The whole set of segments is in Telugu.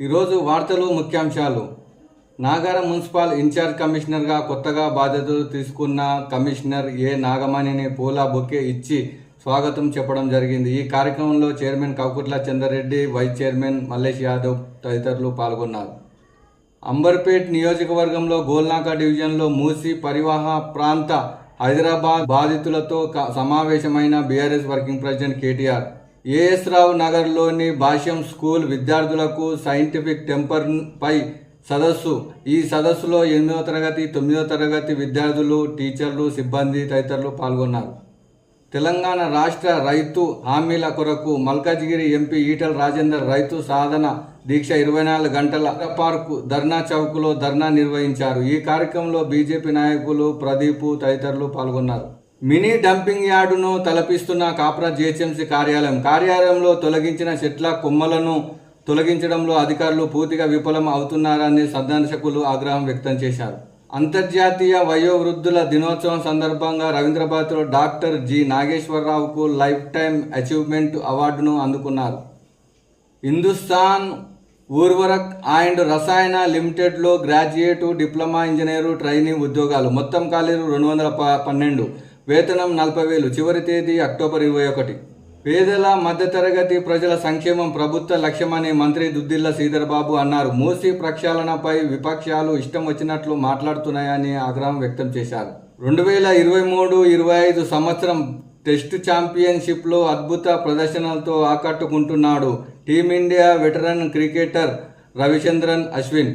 ఈరోజు వార్తలు ముఖ్యాంశాలు. నాగారం మున్సిపల్ ఇన్ఛార్జ్ కమిషనర్గా కొత్తగా బాధ్యతలు తీసుకున్న కమిషనర్ ఏ నాగమణిని పూల బొకే ఇచ్చి స్వాగతం చెప్పడం జరిగింది. ఈ కార్యక్రమంలో chairman Kavakutla Chandrareddy vice chairman Mallesh Yadav తదితరులు పాల్గొన్నారు. అంబర్పేట్ నియోజకవర్గంలో గోల్నాక డివిజన్లో మూసి పరివాహ ప్రాంత హైదరాబాద్ బాధితులతో క- సమావేశమైన BRS working president KTR A S Rao నగర్లోని భాష్యం స్కూల్ విద్యార్థులకు సైంటిఫిక్ టెంపర్ పై సదస్సు. ఈ సదస్సులో ఎనిమిదో తరగతి తొమ్మిదవ తరగతి విద్యార్థులు టీచర్లు సిబ్బంది తదితరులు పాల్గొన్నారు. తెలంగాణ రాష్ట్ర రైతు హామీల కొరకు మల్కాజ్గిరి ఎంపీ ఈటల రాజేందర్ రైతు సాధన దీక్ష ఇరవై నాలుగు గంటల పార్కు ధర్నా చౌక్లో ధర్నా నిర్వహించారు. ఈ కార్యక్రమంలో బీజేపీ నాయకులు ప్రదీప్ తదితరులు పాల్గొన్నారు. మినీ డంపింగ్ యార్డును తలపిస్తున్న కాప్రా జిహెచ్ఎంసీ కార్యాలయం. కార్యాలయంలో తొలగించిన చెట్ల కొమ్మలను తొలగించడంలో అధికారులు పూర్తిగా విఫలం అవుతున్నారని సందర్శకులు ఆగ్రహం వ్యక్తం చేశారు. అంతర్జాతీయ వయోవృద్ధుల దినోత్సవం సందర్భంగా రవీంద్రబాద్లో డాక్టర్ జి నాగేశ్వరరావుకు లైఫ్ టైం అచీవ్మెంట్ అవార్డును అందుకున్నారు. హిందుస్థాన్ ఊర్వరక్ అండ్ రసాయన లిమిటెడ్లో గ్రాడ్యుయేట్ డిప్లొమా ఇంజనీరు ట్రైనింగ్ ఉద్యోగాలు. మొత్తం ఖాళీలు రెండు వందల ప- పన్నెండు. వేతనం నలభై వేలు. చివరి తేదీ అక్టోబర్ ఇరవై ఒకటి. పేదల మధ్యతరగతి ప్రజల సంక్షేమం ప్రభుత్వ లక్ష్యమని మంత్రి దుద్దిల్ల శ్రీధర్బాబు అన్నారు. మూసీ ప్రక్షాళనపై విపక్షాలు ఇష్టం వచ్చినట్లు మాట్లాడుతున్నాయని ఆగ్రహం వ్యక్తం చేశారు. రెండు వేల ఇరవై మూడు ఇరవై ఐదు సంవత్సరం టెస్ట్ ఛాంపియన్షిప్లో అద్భుత ప్రదర్శనలతో ఆకట్టుకుంటున్నాడు team India veteran cricketer Ravichandran Ashwin.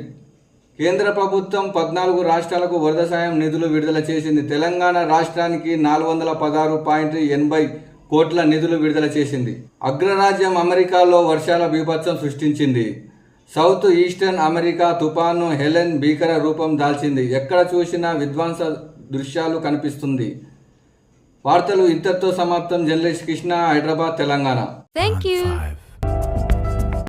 కేంద్ర ప్రభుత్వం పద్నాలుగు రాష్ట్రాలకు వరద సాయం నిధులు విడుదల చేసింది. తెలంగాణ రాష్ట్రానికి నాలుగు వందల పదహారు పాయింట్ ఎనభై కోట్ల నిధులు విడుదల చేసింది. అగ్రరాజ్యం అమెరికాలో వర్షాల బీభత్సం సృష్టించింది. సౌత్ ఈస్టర్న్ అమెరికా తుపాను హెలెన్ భీకర రూపం దాల్చింది. ఎక్కడ చూసినా విధ్వంస దృశ్యాలు కనిపిస్తుంది. వార్తలు ఇంతటితో సమాప్తం. Journalist Krishna Hyderabad Telangana. You. Five.